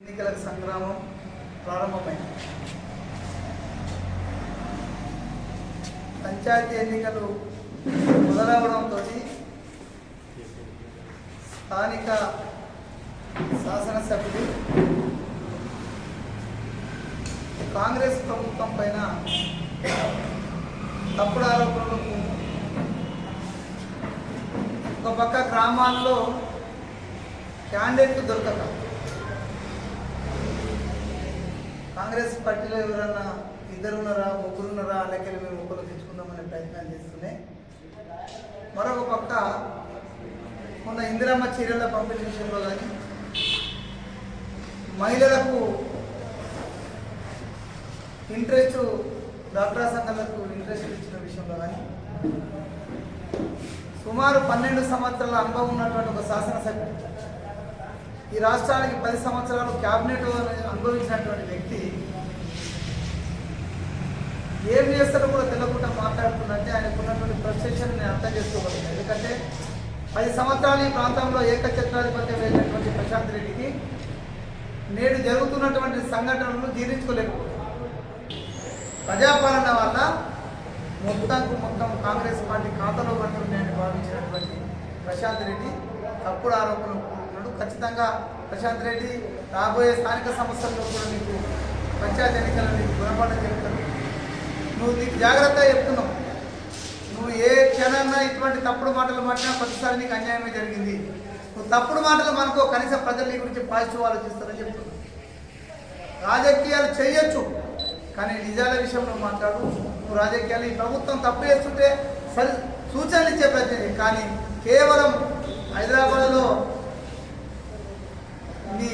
ఎన్నికల సంగ్రామం ప్రారంభమైంది. పంచాయతీ ఎన్నికలు మొదలవడంతో స్థానిక శాసనసభ్యులు కాంగ్రెస్ ప్రభుత్వం పైన తప్పుడు ఆరోపణలకు ఒక పక్క గ్రామాల్లో క్యాండిడేట్లు దొరకక కాంగ్రెస్ పార్టీలో ఎవరన్నా ఇద్దరున్నారా ముగ్గురున్నారా అలాగే మేము ఒకరు తెచ్చుకుందామనే ప్రయత్నం చేస్తున్నాయి. మరొక పక్క మొన్న ఇందిరమ్మ చీరల పంపిణీ విషయంలో కానీ మహిళలకు ఇంట్రెస్ట్ డాక్టర్ సంఘాలకు ఇంట్రెస్ట్ ఇచ్చిన విషయంలో కానీ సుమారు పన్నెండు సంవత్సరాల అనుభవం ఉన్నటువంటి ఒక శాసనసభ్యుడు ఈ రాష్ట్రానికి పది సంవత్సరాలు క్యాబినెట్ అనుభవం ఏం చేస్తాడో కూడా తెలియకుండా మాట్లాడుతుందంటే ఆయనకున్నటువంటి ప్రొసెషన్ నేను అర్థం చేసుకోగలను ఎందుకంటే పది సంవత్సరాలు ఈ ప్రాంతంలో ఏకఛత్రాధిపత్యం వేసినటువంటి ప్రశాంత్ రెడ్డికి నేడు జరుగుతున్నటువంటి సంఘటనలు జీర్ణించుకోలేకపోతుంది ప్రజాపాలన వల్ల మొత్తంకు మొత్తం కాంగ్రెస్ పార్టీ ఖాతాలో పడుతున్నాయని భావించినటువంటి ప్రశాంత్ రెడ్డి తప్పుడు ఆరోపణలు కూడుకున్నాడు ఖచ్చితంగా ప్రశాంత్ రెడ్డి రాబోయే స్థానిక సంస్థల్లో కూడా మీకు పంచాయతీ ఎన్నికలను మీకు గుణపాఠం చెప్తాను నువ్వు నీకు జాగ్రత్త చెప్తున్నావు. నువ్వు ఏ క్షణాన్నా ఇటువంటి తప్పుడు మాటలు మాట్లాడినా ప్రతిసారి నీకు అన్యాయమే జరిగింది. నువ్వు తప్పుడు మాటలు మనకో కనీసం ప్రజలు నీ గురించి పాజిటివ్ ఆలోచిస్తారని చెప్తున్నావు. రాజకీయాలు చేయొచ్చు కానీ నిజాల విషయంలో మాట్లాడు. నువ్వు రాజకీయాలు ఈ ప్రభుత్వం తప్పు చేస్తుంటే సరి సూచనలు ఇచ్చే ప్రతి కానీ కేవలం హైదరాబాద్లో నీ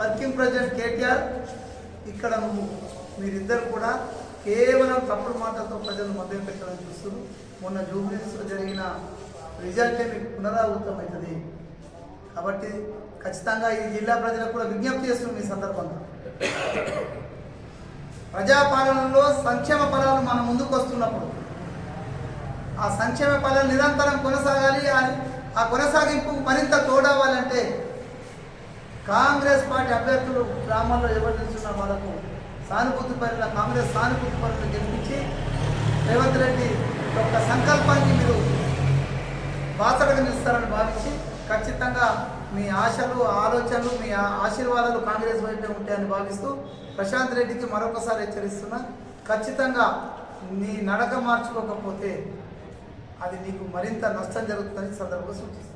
వర్కింగ్ ప్రెసిడెంట్ కేటీఆర్ ఇక్కడ నువ్వు మీరిద్దరు కూడా కేవలం తప్పుడు మాటలతో ప్రజలను మభ్యం పెట్టాలని చూస్తున్నారు. మొన్న జూబ్లీస్లో జరిగిన రిజల్టే మీకు పునరావృతం అవుతుంది. కాబట్టి ఖచ్చితంగా ఈ జిల్లా ప్రజలకు కూడా విజ్ఞప్తి చేస్తున్నాం ఈ సందర్భంగా. ప్రజాపాలనలో సంక్షేమ ఫలాలు మన ముందుకు వస్తున్నప్పుడు ఆ సంక్షేమ ఫలాలు నిరంతరం కొనసాగాలి. ఆ- ఆ కొనసాగింపు మరింత తోడవ్వాలంటే కాంగ్రెస్ పార్టీ అభ్యర్థులు గ్రామాల్లో ఎవరు నిల్చున్న వాళ్ళకు సానుభూతి పరుల కాంగ్రెస్ సానుభూతి పరులను గెలిపించి రేవంత్ రెడ్డి యొక్క సంకల్పానికి మీరు బాసటగా నిలుస్తారని భావించి ఖచ్చితంగా మీ ఆశలు ఆలోచనలు మీ ఆశీర్వాదాలు కాంగ్రెస్ వైపే ఉంటాయని భావిస్తూ ప్రశాంత్ రెడ్డికి మరొకసారి హెచ్చరిస్తున్నా ఖచ్చితంగా నీ నడక మార్చుకోకపోతే అది నీకు మరింత నష్టం జరుగుతుందని సందర్భంగా సూచిస్తుంది